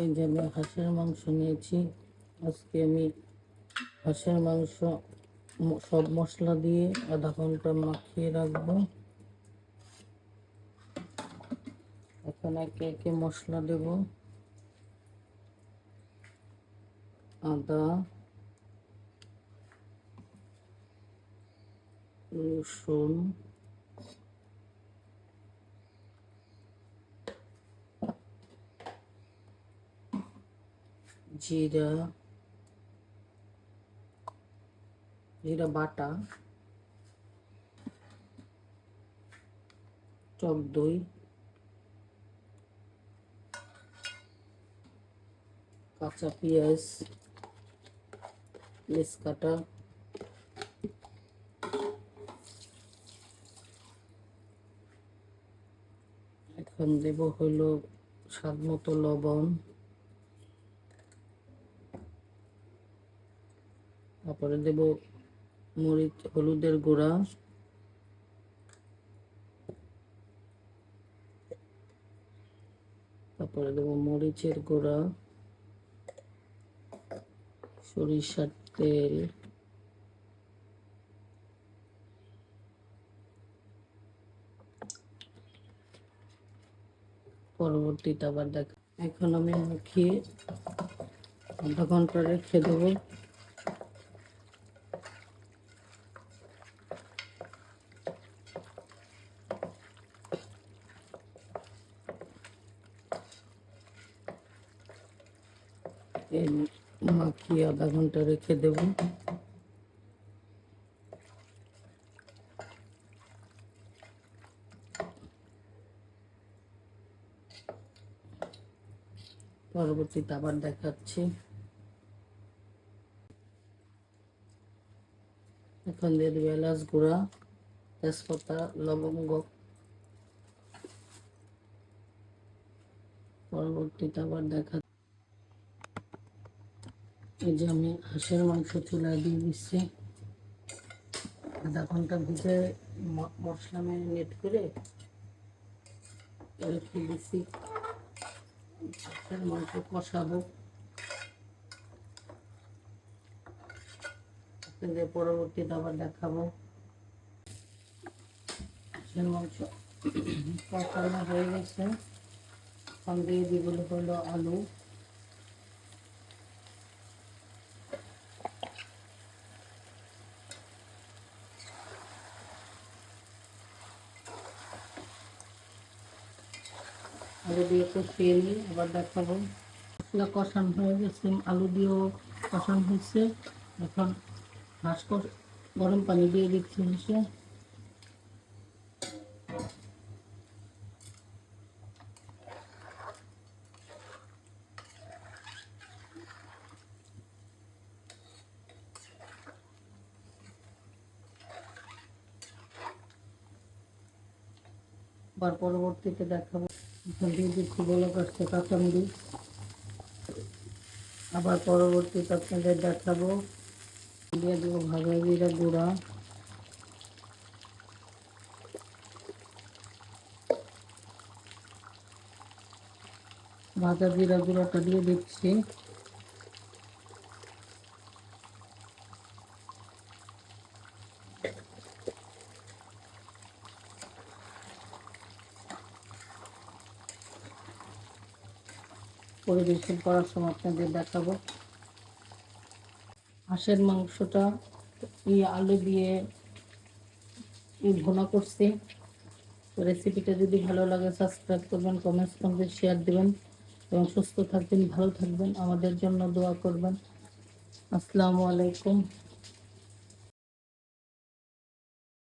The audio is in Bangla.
এই যে আমি হাঁসের মাংস নিয়েছি। আজকে আমি হাঁসের মাংস সব মশলা দিয়ে আধা ঘণ্টা মাখিয়ে রাখব। এখন একে একে মশলা দেব। আদা, রসুন জিরা জিরা বাটা, টক দই, কাঁচা পেঁয়াজ পেঁয়াজ কাটা, এখন দেব হলো স্বাদ মতো লবণ। তারপরে দেব মরিচ, হলুদের গুঁড়া। তারপরে দেব মরিচের গুঁড়া, সরিষার তেল। পরবর্তীতে আবার দেখ এখন আমি মুখিয়ে আধা ঘণ্টা রেখে দেবো। এই মাখিয়ে আধা ঘণ্টা রেখে দেব। পরবর্তীতে আবার দেখাচ্ছি। এখন দিয়ে দেবে এলাচ গুঁড়া, তেজপাতা, লবঙ্গ। পরবর্তীতে আবার দেখা যে আমি হাঁসের মাংস চুলায় দিয়ে দিচ্ছি। আধা ঘণ্টা ভিজে মশলা ম্যারিনেট করে রেখে দিচ্ছি? হাঁসের মাংস কষাবো। আপনাদের পরবর্তীতে আবার দেখাবো। হাঁসের মাংস কষানো হয়ে গেছে। এখন দিয়ে হলো আলু। আলু দিয়ে কষিয়ে নিই আবার দেখাবো। মশলা কষানো হয়ে গেছে, আলু দিয়েও কষানো হয়েছে। এখন হাঁস গরম পানি দিয়ে দিচ্ছি হাঁসে আবার পরবর্তীতে দেখাবো। এখান দিয়ে দিচ্ছি বলা কাটছে কাঁচামরিচ আবার পরবর্তীতে আপনাদের দেখাবো দিয়ে দেবো ভাজা জিরা গুঁড়া ভাজা জিরা গুঁড়াটা দিয়ে দিচ্ছি পরিবেশন করার সময় আপনাদের দেখাবো। হাঁসের মাংসটা এই আলু দিয়ে ভোনা করছি। রেসিপিটা যদি ভালো লাগে সাবস্ক্রাইব করবেন কমেন্টস করবেন শেয়ার দেবেন এবং সুস্থ থাকবেন, ভালো থাকবেন। আমাদের জন্য দোয়া করবেন। আসসালামু আলাইকুম।